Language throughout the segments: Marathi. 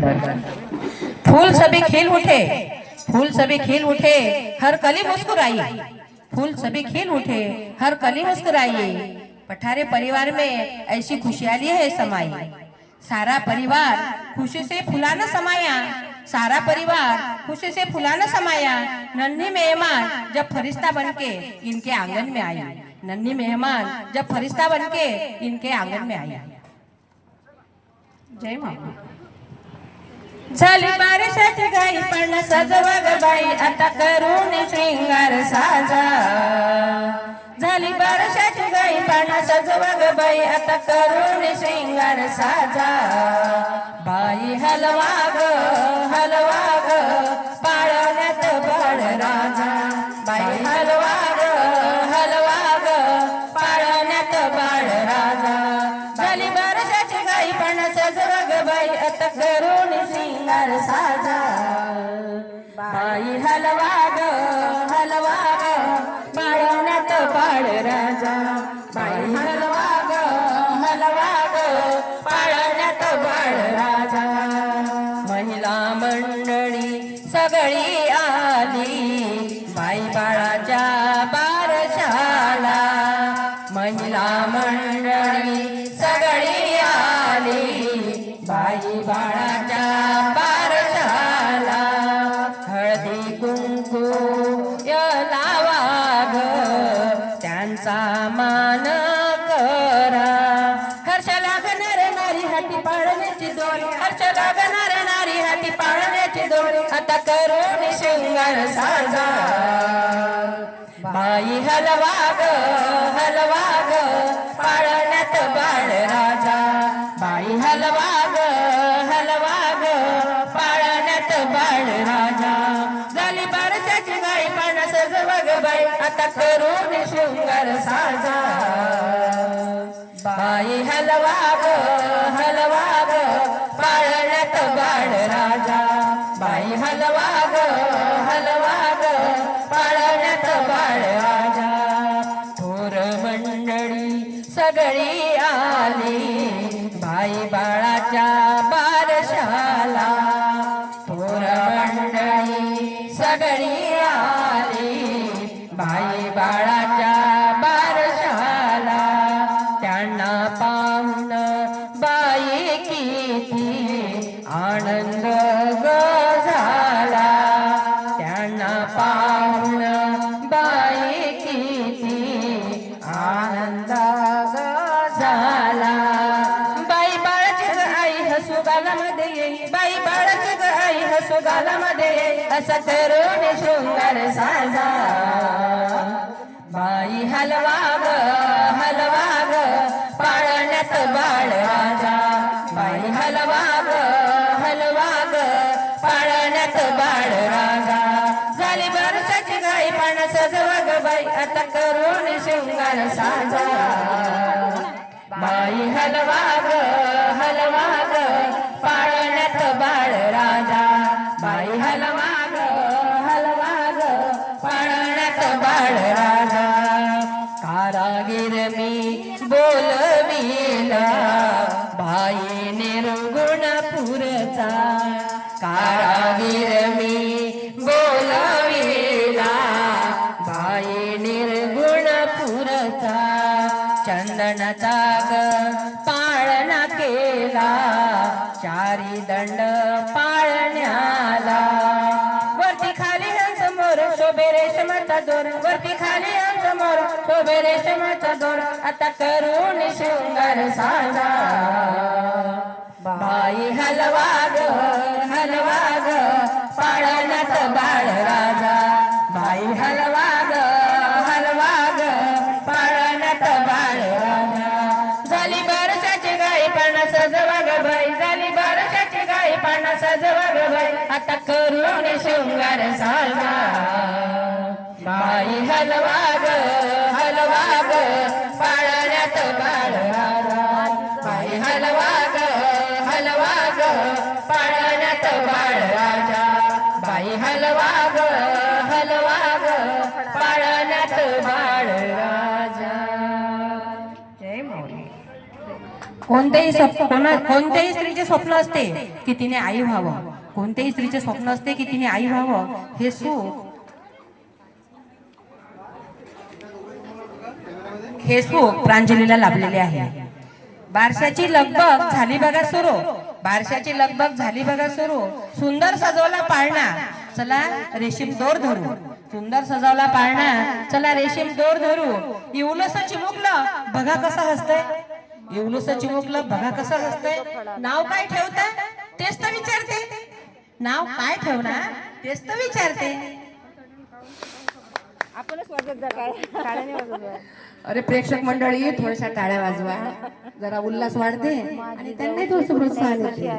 फूल सभी खिल उठे, फूल सभी खिल उठे, हर कली मुस्कुराई। फूल सभी खिल उठे, हर कली मुस्कुराई। पठारे परिवार में ऐसी खुशहाली है समाई। सारा परिवार खुशी से फुलाना समाया। सारा परिवार खुशी से फुलाना समाया। नन्ही मेहमान जब फरिश्ता बनके इनके आँगन में आया नन्ही मेहमान जब फरिश्ता बनके इनके आँगन में आया जय माता झाली बारशाची गाई पण सजवा ग बाई आता करून श्रृंगार साजा. झाली बारशाची गाई पण सजवा ग बाई आता करून श्रृंगार साजा. बाई हलवा ग हलवा सजवा बाई आता करून श्रृंगार साजा. बाई हलवा ग हलवा ग पाळण्यात पाळ राजा. बाई हलवा ग हलवा ग पाळण्यात बाळ राजा. महिला मंडळी सगळी आली. बाई बाळाच्या बारशाला महिला मंडळी हो, कुंकू लावा ग त्यांचा मान करा. हर्ष लागणार नारी हाती पाळण्याची दोन हर्ष लागणार नारी हाती पाळण्याची दोन आता करून शृंगार साजा. बाई हलवा ग हलवा ग पाळण्यात बाळ राजा. बाई हलवा बाई आता करून शृंगार साजा. बाई हलवा ग हलवा ग पाळण्यात बाळ राजा. बाई हलवा ग हलवा ग पाळण्यात बाळ राजा. थोर मंडळी सगळी आली. बाई बाळाच्या बारशाला थोर मंडळी सगळी आनंद ग झाला त्यांना पाहून बाई किती आनंद ग झाला बाई बाळाची आई हसू गालामध्ये येई. बाई बाळाची आई हसू गालामध्ये येई. असा शृंगार साजा बाई हलवा ग हलवा ग पाळण्यात बाळ राजा. बाई हलवा ग बरसाची गाई सजवा ग बाई आता करून शृंगार साजा. बाई हलवा ग हलवा ग पाळण्यात बाळ राजा. बाई हलवा ग हलवा ग पाळण्यात बाळ राजा. कारागीर मी बोलविला. बाई निर्गुणपूरचा कारागीर जाग ग पाळणा केला. चारी दंड पाळण्याला. वरती खाली समोर शोभे रेशमाचा दोर. वरती खाली समोर शोभे रेशमाचा दोर. आता करून शृंगार साजा. बाई हलवाग हलवाग हलवा पाळण्यात बाळ आता करून शृंगार साजा बाई हलवा ग हलवा ग पाळण्यात बाळ बाई हलवा ग हलवा ग पाळण्यात बाळ राजा बाई हलवा ग हलवा ग पाळण्यात बाळ राजा जय मौली कोणत्याही कोणत्याही स्त्रीचे स्वप्न असते की तिने आई व्हावं. कोणत्याही स्त्रीचे स्वप्न असते की तिने आई व्हावं हे सुख हे सुख प्रांजलीला लाभलेले आहे. बारशाची लगबग झाली बघा सुरू. बारशाची लगबग झाली बघा सुरू. सुंदर सजवला पाळणा. चला रेशीम दोर धरू. सुंदर सजवला पाळणा. चला रेशीम दोर धरू. इवलस चिमुकलं बघा कसं हसतंय. इवलस चिमुकलं बघा कसं हसतंय. नाव काय ठेवता? नाव काय ठेवणार? तेच तर विचारते. आपणच वाजत अरे प्रेक्षक मंडळी थोड्याशा टाळ्या वाजवा. जरा उल्हास वाढते आणि त्यांना थोडस प्रोत्साहन का?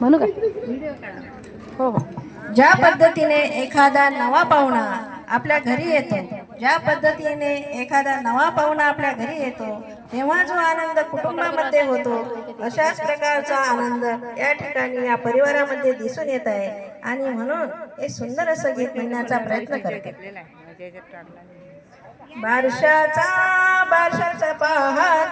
म्हणू का? हो हो. ज्या पद्धतीने एखादा नवा पाहुणा आपल्या घरी येतो ज्या पद्धतीने एखादा नवा पाहुणा आपल्या घरी येतो तेव्हा जो आनंद कुटुंबामध्ये होतो अशाच प्रकारचा आनंद या ठिकाणी या परिवारामध्ये दिसून येत आहे. आणि म्हणून हे सुंदर असं गीत म्हणण्याचा प्रयत्न करते. बारशाचा बारशाचा पाहा